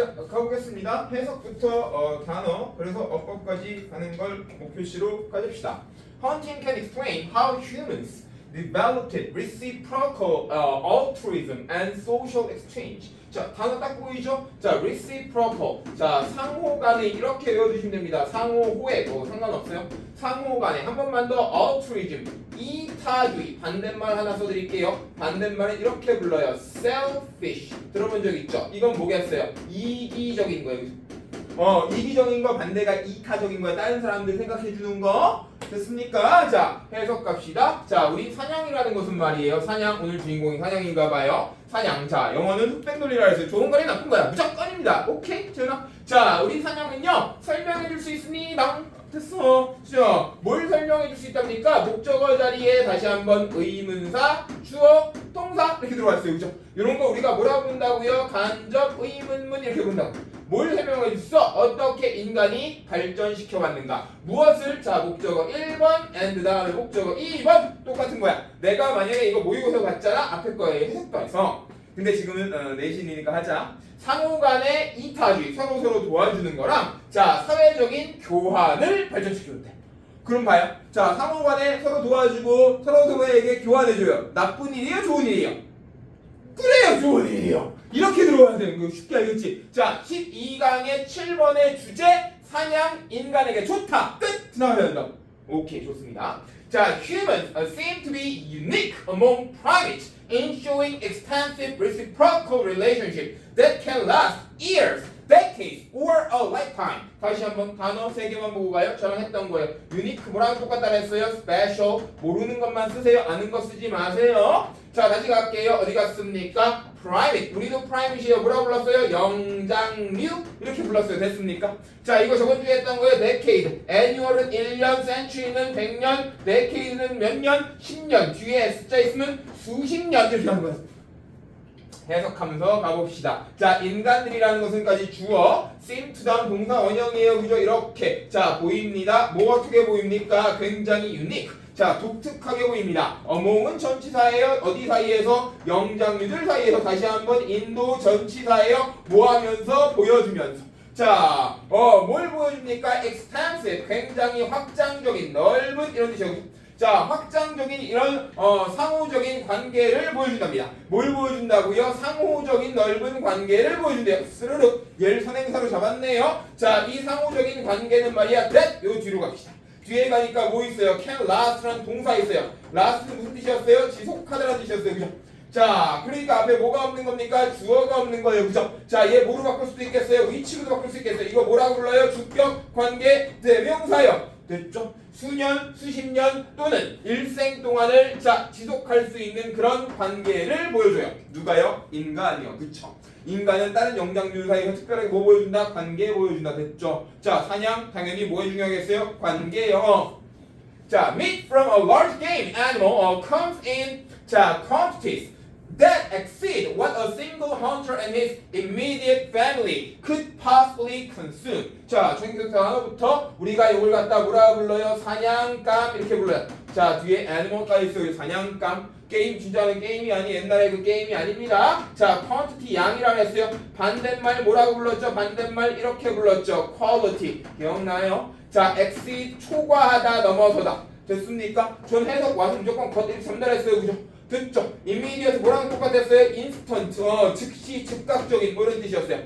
자, 가보겠습니다. 해석부터 어, 단어, 그래서 어법까지 가는 걸 목표시로 가집시다. Hunting can explain how humans developed reciprocal uh, altruism and social exchange. 자, 단어 딱 보이죠? 자, reciprocal. 자, 상호 간에 이렇게 외워주시면 됩니다. 상호 호에 뭐 상관없어요. 상호 간에 한 번만 더 altruism. 이타주의. 반대말 하나 써드릴게요. 반대말은 이렇게 불러요. selfish. 들어본 적 있죠? 이건 뭐겠어요? 이기적인 거예요. 어, 이기적인 거 반대가 이타적인 거야. 다른 사람들 생각해 주는 거. 됐습니까? 자, 해석 갑시다. 자, 우리 사냥이라는 것은 말이에요. 사냥, 오늘 주인공이 사냥인가 봐요. 사냥. 자, 영어는 흑백 논리라 해서 좋은 거냐 나쁜 거야. 무조건입니다. 오케이? 재현아. 자, 우리 사냥은요. 설명해 줄 수 있으니 됐어. 자, 뭘 설명해 줄 수 있답니까? 목적어 자리에 다시 한번 의문사, 주어, 동사 이렇게 들어가 있어요. 그죠? 이런 거 우리가 뭐라고 본다고요? 간접 의문문 이렇게 본다고. 뭘 설명해 줬어? 어떻게 인간이 발전시켜 왔는가? 무엇을? 자, 목적어 1번 and 다음에 목적어 2번 똑같은 거야. 내가 만약에 이거 모의고사 갔잖아. 앞에 거에 해석도 해서. 근데 지금은 어, 내신이니까 하자. 상호 간의 이타주의, 서로 서로 도와주는 거랑 자, 사회적인 교환을 발전시켜줬대. 그럼 봐요. 자, 상호 간에 서로 도와주고 서로 서로에게 교환해줘요. 나쁜 일이에요? 좋은 일이에요? 그래요, 좋은 일이에요. 이렇게 들어와야 되는 거 쉽게 알겠지? 자, 12강의 7번의 주제 사냥 인간에게 좋다. 끝! 나와야 된다. 오케이, 좋습니다. 자, humans seem to be unique among primates in showing extensive reciprocal relationship that can last years, decades, or a lifetime. 다시 한번 단어 세 개만 보고 가요. 저랑 했던 거예요. unique 뭐랑 똑같다 했어요? special 모르는 것만 쓰세요. 아는 거 쓰지 마세요. 자, 다시 갈게요. 어디 갔습니까? private. 우리도 private이요. 뭐라고 불렀어요? 영장류 이렇게 불렀어요. 됐습니까? 자, 이거 저번 주에 했던 거예요. decade. annual은 1년, century는 100년, decade는 몇 년? 10년. 뒤에 숫자 있으면 수십 년 이렇게 하는 거예요. 해석하면서 가봅시다. 자, 인간들이라는 것은까지 주어, seem to 다음 동사 원형이에요. 그죠? 이렇게. 자, 보입니다. 뭐 어떻게 보입니까? 굉장히 unique. 자, 독특하게 보입니다. 어몽은 전치사예요. 어디 사이에서? 영장류들 사이에서 다시 한번 인도 전치사예요. 뭐 하면서? 보여주면서. 자, 어, 뭘 보여줍니까? extensive, 굉장히 확장적인, 넓은 이런 뜻이거든요. 자, 확장적인 이런 어, 상호적인 관계를 보여준답니다. 뭘 보여준다고요? 상호적인 넓은 관계를 보여준대요. 스르륵 얘를 선행사로 잡았네요. 자, 이 상호적인 관계는 말이야. that 요 뒤로 갑시다. 뒤에 가니까 뭐 있어요? can last라는 동사 있어요. last는 무슨 뜻이었어요? 지속하다라는 뜻이었어요. 그죠? 자, 그러니까 앞에 뭐가 없는 겁니까? 주어가 없는 거예요. 그죠? 자, 얘 뭐로 바꿀 수도 있겠어요? 위치로도 바꿀 수 있겠어요. 이거 뭐라고 불러요? 주격, 관계, 대명사요. 됐죠? 수년, 수십 년 또는 일생 동안을 자 지속할 수 있는 그런 관계를 보여줘요. 누가요? 인간이요. 그쵸? 인간은 다른 영장류 사이에서 특별하게 뭐 보여준다? 관계 보여준다. 됐죠? 자, 사냥 당연히 뭐에 중요하겠어요? 관계요. 자, meat from a large game animal uh, comes in 자 quantities that exceed what a single hunter and his immediate family could possibly consume. 자, 중국사 단어부터 우리가 이걸 갖다 뭐라 불러요? 사냥감 이렇게 불러요. 자, 뒤에 animal까지 있어요. 사냥감. 게임 주자는 게임이 아니 옛날에 그 게임이 아닙니다. 자, quantity 양이라고 했어요. 반대말 뭐라고 불렀죠? 반대말 이렇게 불렀죠. quality. 기억나요? 자, exceed 초과하다 넘어서다. 됐습니까? 전 해석 와서 무조건 겉 이렇게 전달했어요. 그죠? 됐죠? immediate 뭐랑 똑같았어요? instant. 어, 즉시 즉각적인 뭐 이런 뜻이었어요.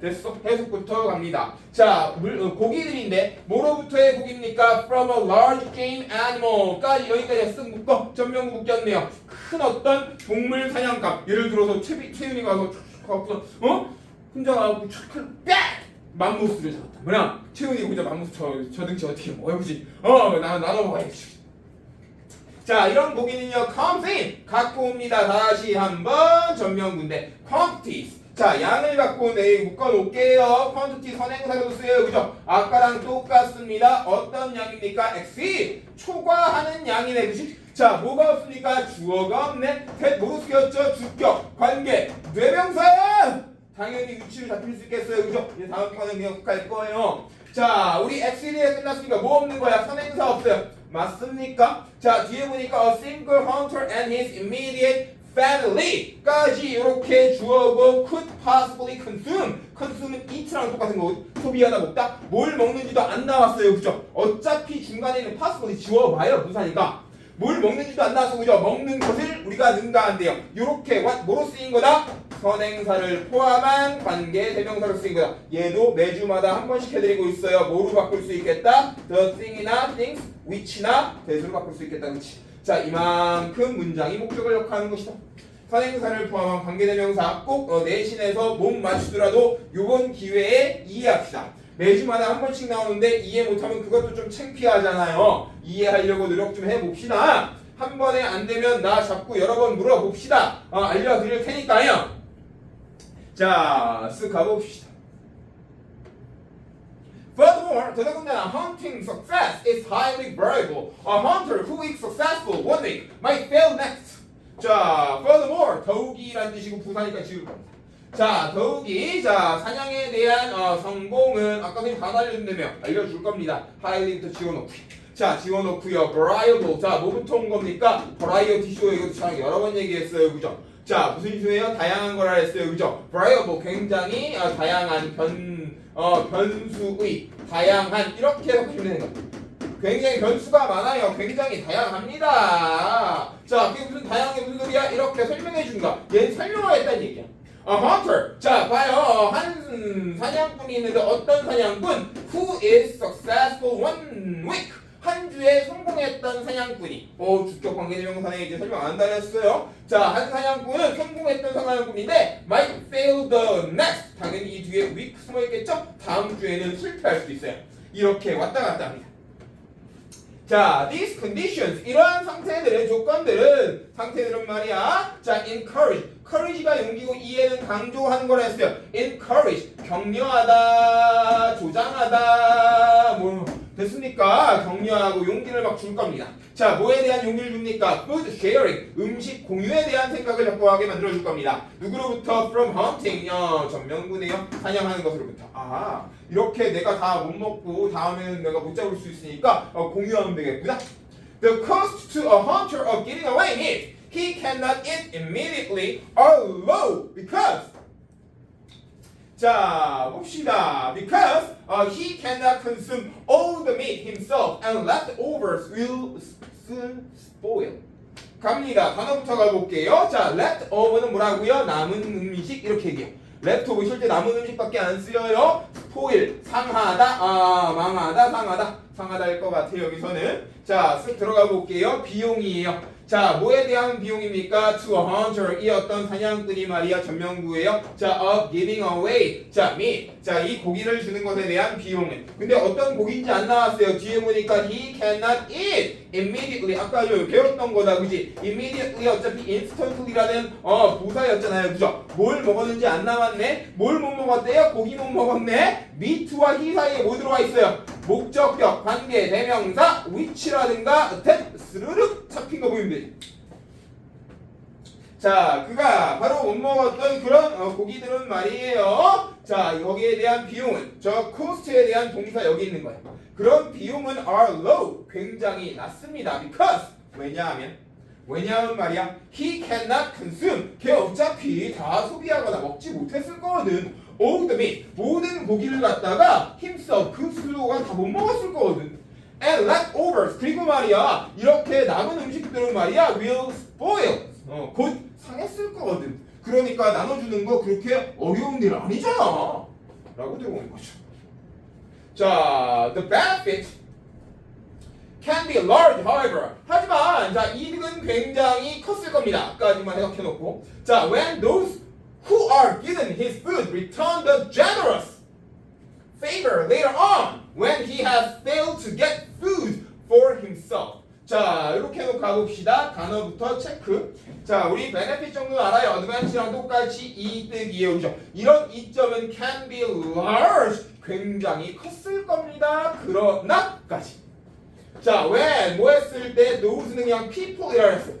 됐어? 해석부터 갑니다. 자, 물, 어, 고기들인데 뭐로부터의 고기입니까? From a large game animal까지 여기까지 쓱 묶어 전명 묶였네요. 큰 어떤 동물 사냥감. 예를 들어서 최비, 최윤이가 와서 촥 하고서 어? 혼자 가고 촥 빽! 맘모스를 잡았다. 뭐냐? 최윤이 혼자 맘모스 저, 저 등치 어떻게 먹어야지? 어, 나 나눠 먹어야지. 자, 이런 comes in 갖고 옵니다. 다시 한번 전명군대 quantities. 자, 양을 갖고 내 묶어 놓을게요. quantity 선행사로 쓰여요. 그죠? 아까랑 똑같습니다. 어떤 양입니까? exceed. 초과하는 양이네. 그지? 자, 뭐가 없습니까? 주어가 없네. 뭐로 쓰였죠? 주격, 관계, 뇌명사야! 당연히 위치를 잡힐 수 있겠어요. 그죠? 이제 다음 편은 그냥 갈 거예요. 자, 우리 exceed가 끝났으니까 뭐 없는 거야? 선행사 없어요. 맞습니까? 자, 뒤에 보니까 a single hunter and his immediate family까지 이렇게 주어고 could possibly consume. consume은 eat랑 똑같은 거 소비하다 먹다. 뭘 먹는지도 안 나왔어요, 그죠? 어차피 중간에 있는 possibly 지워봐요, 부사니까. 뭘 먹는지도 안 나와서 그죠? 먹는 것을 우리가 능가한대요. 이렇게 what 뭐로 쓰인 거다? 선행사를 포함한 관계 대명사로 쓰인 거다. 얘도 매주마다 한 번씩 해드리고 있어요. 뭐로 바꿀 수 있겠다? The thing이나 things, which나 대수로 바꿀 수 있겠다. 그렇지? 자, 이만큼 문장이 목적을 역할하는 것이다. 선행사를 포함한 관계 대명사 꼭 어, 내신에서 못 맞추더라도 요번 기회에 이해합시다. 매주마다 한 번씩 나오는데 이해 못하면 그것도 좀 창피하잖아요. 이해하려고 노력 좀 해봅시다. 한 번에 안 되면 나 자꾸 여러 번 물어봅시다. 어, 알려드릴 테니까요. 자, 쓱 가봅시다. Furthermore, 더더군다나 hunting success is highly variable. A hunter who is successful one week might fail next. 자, furthermore, 더욱이란 뜻이고 부사니까 지울 겁니다. 자, 더욱이 자 사냥에 대한 어, 성공은 아까 선생님 다 알려준다며 알려줄 겁니다. highly부터 지워놓고. 자, 지워놓고요. variable. 자, 뭐부터 온 겁니까? variety 쇼 이것도 참 여러 번 얘기했어요, 그죠? 자, 무슨 쇼예요? 다양한 거라 했어요, 그죠? variable 굉장히 어, 다양한 변 어, 변수의 다양한 이렇게 해석하시면 되는 거예요. 굉장히 변수가 많아요. 굉장히 다양합니다. 자, 그게 무슨 다양한 게 무슨 소리야? 이렇게 설명해 준다. 얘는 설명하겠다는 얘기야. A hunter. 자, 봐요. 한 사냥꾼이 있는데 어떤 사냥꾼? Who is successful one week? 한 주에 성공했던 사냥꾼이. 어, 주격 관계대명사에 이제 설명 안 달렸어요. 자, 한 사냥꾼은 성공했던 사냥꾼인데 might fail the next. 당연히 이 뒤에 week 숨어 있겠죠? 다음 주에는 실패할 수도 있어요. 이렇게 왔다 갔다 합니다. 자, these conditions 이러한 상태들은 조건들은 상태들은 말이야. 자, encourage, courage가 용기고 이해는 강조하는 거라 했어요. encourage 격려하다, 조장하다, 뭐 됐습니까? 격려하고 용기를 막 줄 겁니다. 자, 뭐에 대한 용기를 줍니까? food sharing, 음식 공유에 대한 생각을 확고하게 만들어 줄 겁니다. 누구로부터? from hunting, 어, 전명구네요. 사냥하는 것으로부터. 아, 이렇게 내가 다 못 먹고 다음에는 내가 못 잡을 수 있으니까 어, 공유하면 되겠구나. The cost to a hunter of getting away means he cannot eat immediately or low because 자 봅시다. Because uh, he cannot consume all the meat himself and leftovers will soon spoil. 갑니다. 단어부터 가볼게요. 자, leftover는 뭐라고요? 남은 음식 이렇게 얘기해요. leftover 실제 남은 음식밖에 안 쓰여요. spoil 상하다, 아 망하다, 상하다, 상하다일 것 같아요. 여기서는 자, 쓱 들어가 볼게요. 비용이에요. 자, 뭐에 대한 비용입니까? To a hunter 이 어떤 사냥꾼이 말이야 전명구예요. 자, of giving away. 자, meat. 자, 이 고기를 주는 것에 대한 비용은. 근데 어떤 고기인지 안 나왔어요. 뒤에 보니까 he cannot eat immediately. 아까 저 배웠던 거다, 그지? immediately 어차피 instantly라는 어 부사였잖아요, 그죠? 뭘 먹었는지 안 나왔네. 뭘 못 먹었대요? 고기 못 먹었네. meat와 he 사이에 뭐 들어와 있어요? 목적격, 관계, 대명사, which라든가 that 스르륵 잡힌 거 보이면 되지. 자, 그가 바로 못 먹었던 그런 어, 고기들은 말이에요. 자, 여기에 대한 비용은 저 cost에 대한 동사 여기 있는 거예요. 그런 비용은 are low, 굉장히 낮습니다. Because 왜냐하면 왜냐하면 말이야, he cannot consume. 걔 어차피 다 소비하거나 먹지 못했을 거거든. Meat, 모든 고기를 갖다가 himself 그 스스로가 다 못 먹었을 거거든. And leftovers 그리고 말이야 이렇게 남은 음식들은 말이야 will spoil. 어, 곧 상했을 거거든. 그러니까 나눠주는 거 그렇게 어려운 일 아니잖아. 라고 온 거죠. 자 the benefit can be large however. 하지만 자 이득은 굉장히 컸을 겁니다. 까지만 해석해놓고. 자 when those who are given his food return the generous favor later on when he has failed to get food for himself. 자, 이렇게 해서 가봅시다. 단어부터 체크. 자, 우리 benefit 정도는 알아요. advantage랑 똑같이 이득이에요. 그죠? 이런 이점은 can be large. 굉장히 컸을 겁니다. 그러나까지. 자, when 뭐 했을 때 nose는 그냥 people이라 했어요.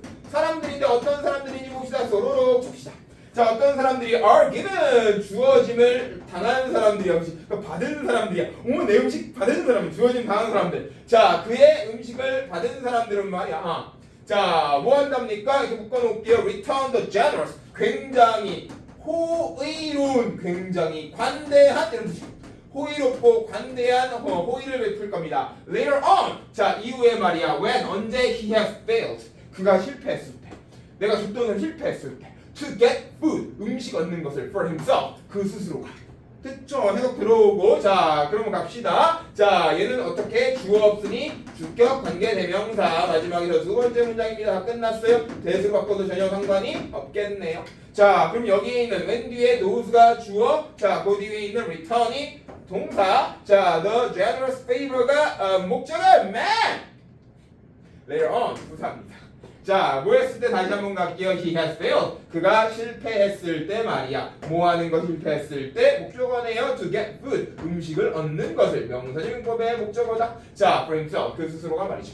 자, 어떤 사람들이 are given 주어짐을 당하는 사람들이야. 음식 그러니까 받은 사람들이야. 어머, 내 음식 받은 사람, 주어짐 당하는 사람들. 자, 그의 음식을 받은 사람들은 말이야. 아, 자, 뭐 한답니까? 이렇게 묶어놓을게요. Return the generous. 굉장히 호의로운, 굉장히 관대한 이런 뜻이에요. 호의롭고 관대한 어, 호의를 베풀 겁니다. Later on. 자, 이후에 말이야. When 언제 he has failed. 그가 실패했을 때. 내가 줬던 실패했을 때. To get food. 음식 얻는 것을 for himself. 그 스스로가. 됐죠? 해석 들어오고 자 그러면 갑시다 자 얘는 어떻게 주어 없으니 주격 관계 대명사 마지막에서 두 번째 문장입니다 다 끝났어요 대수 바꿔도 전혀 상관이 없겠네요 자 그럼 여기에 있는 when 뒤에 nose가 주어 자그 뒤에 있는 return이 동사 자 the generous favor가 어, 목적은 man later on 부사입니다 자, 뭐 했을 때 다시 한번 갈게요. He has failed. 그가 실패했을 때 말이야. 뭐 하는 거 실패했을 때 목적어네요. To get food. 음식을 얻는 것을 명사적 용법의 목적어다. 자, for himself. 그 스스로가 말이죠.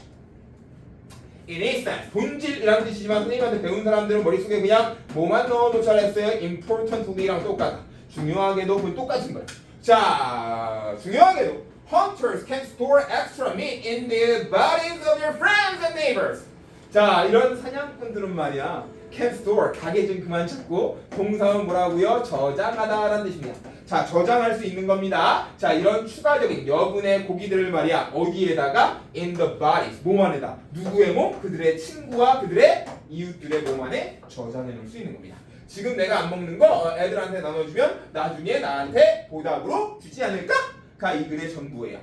In a sense. 본질이라는 뜻이지만 선생님한테 배운 사람들은 머릿속에 그냥 뭐만 넣어도 잘했어요. importantly랑 똑같아. 중요하게도 그 똑같은 거예요. 자, 중요하게도 Hunters can store extra meat in the bodies of their friends and neighbors. 자 이런 사냥꾼들은 말이야. Store 가게 좀 그만 찾고 동사는 뭐라고요? 저장하다라는 뜻입니다. 자 저장할 수 있는 겁니다. 자 이런 추가적인 여분의 고기들을 말이야. 어디에다가? In the bodies 몸 안에다. 누구의 몸? 그들의 친구와 그들의 이웃들의 몸 안에 저장해 놓을 수 있는 겁니다. 지금 내가 안 먹는 거 어, 애들한테 나눠주면 나중에 나한테 보답으로 주지 않을까 가 이 글의 전부예요.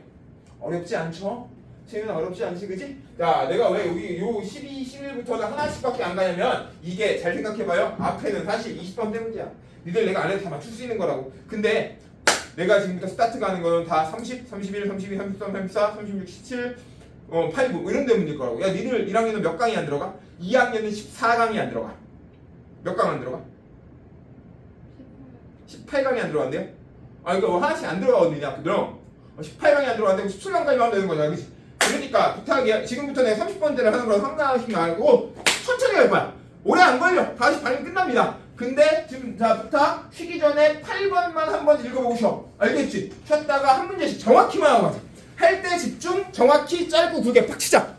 어렵지 않죠? 채윤아 어렵지 않지 그지? 자 내가 왜 여기 요 12, 11부터는 하나씩밖에 안 가냐면 이게 잘 생각해봐요 앞에는 사실 20번 때문이야 니들 내가 안에서 다 맞출 수 있는 거라고 근데 내가 지금부터 스타트 가는 거는 다 30, 31, 32, 33, 34, 36, 17 어, 8, 9 이런 데 문제일 거라고 야 니들 1학년은 몇 강이 안 들어가? 2학년은 14강이 안 들어가 몇 강 안 들어가? 18강이 안 들어간대요? 아 이거 뭐 하나씩 안 들어가거든요 학교들은 18강이 안 들어갔는데 17강까지만 하면 되는 거잖아 그치? 그러니까 부탁이야. 지금부터 내가 30번째를 하는 거라 상상하시지 말고 천천히 할 거야. 오래 안 걸려. 다시 발음 끝납니다. 근데 지금 자 부탁 쉬기 전에 8번만 한 번 읽어보고 쉬어. 알겠지? 쉬었다가 한 문제씩 정확히만 하고 가자. 할 때 집중 정확히 짧고 굵게 팍 치자